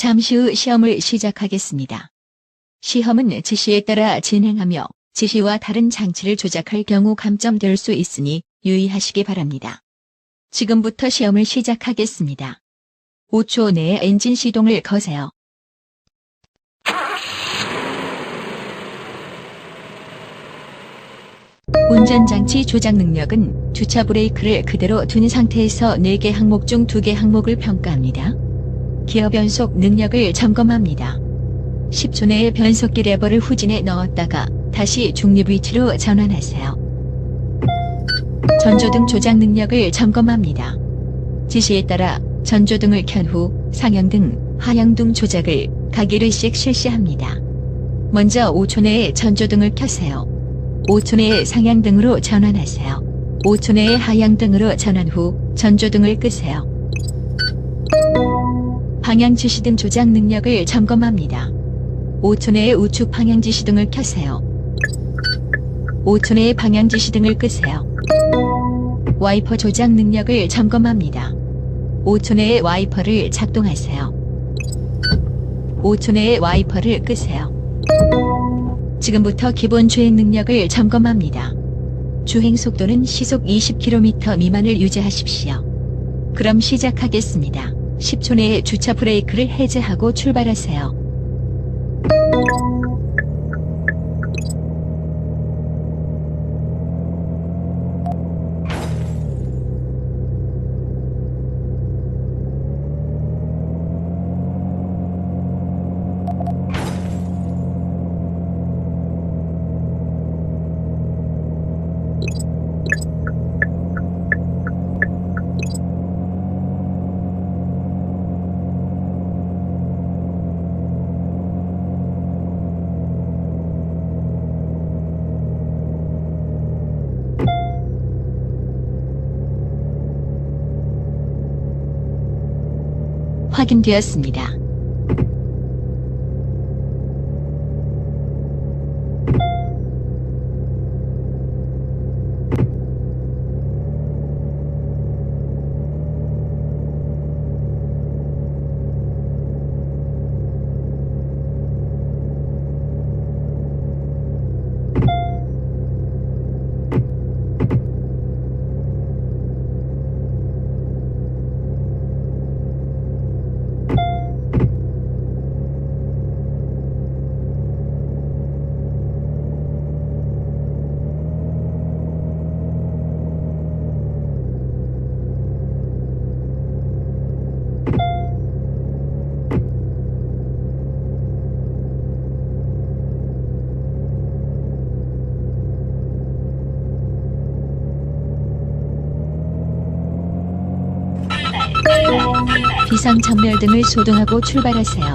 잠시 후 시험을 시작하겠습니다. 시험은 지시에 따라 진행하며 지시와 다른 장치를 조작할 경우 감점될 수 있으니 유의하시기 바랍니다. 지금부터 시험을 시작하겠습니다. 5초 내에 엔진 시동을 거세요. 운전장치 조작 능력은 주차 브레이크를 그대로 둔 상태에서 4개 항목 중 2개 항목을 평가합니다. 기어 변속 능력을 점검합니다. 10초 내에 변속기 레버를 후진에 넣었다가 다시 중립 위치로 전환하세요. 전조등 조작 능력을 점검합니다. 지시에 따라 전조등을 켠 후 상향등, 하향등 조작을 각 1회씩 실시합니다. 먼저 5초 내에 전조등을 켜세요. 5초 내에 상향등으로 전환하세요. 5초 내에 하향등으로 전환 후 전조등을 끄세요. 방향 지시 등 조작 능력을 점검합니다. 5초 내에 우측 방향 지시 등을 켜세요. 5초 내에 방향 지시 등을 끄세요. 와이퍼 조작 능력을 점검합니다. 5초 내에 와이퍼를 작동하세요. 5초 내에 와이퍼를 끄세요. 지금부터 기본 주행 능력을 점검합니다. 주행 속도는 시속 20km 미만을 유지하십시오. 그럼 시작하겠습니다. 10초 내에 주차 브레이크를 해제하고 출발하세요. 확인되었습니다. 비상 전멸 등을 소동하고 출발하세요.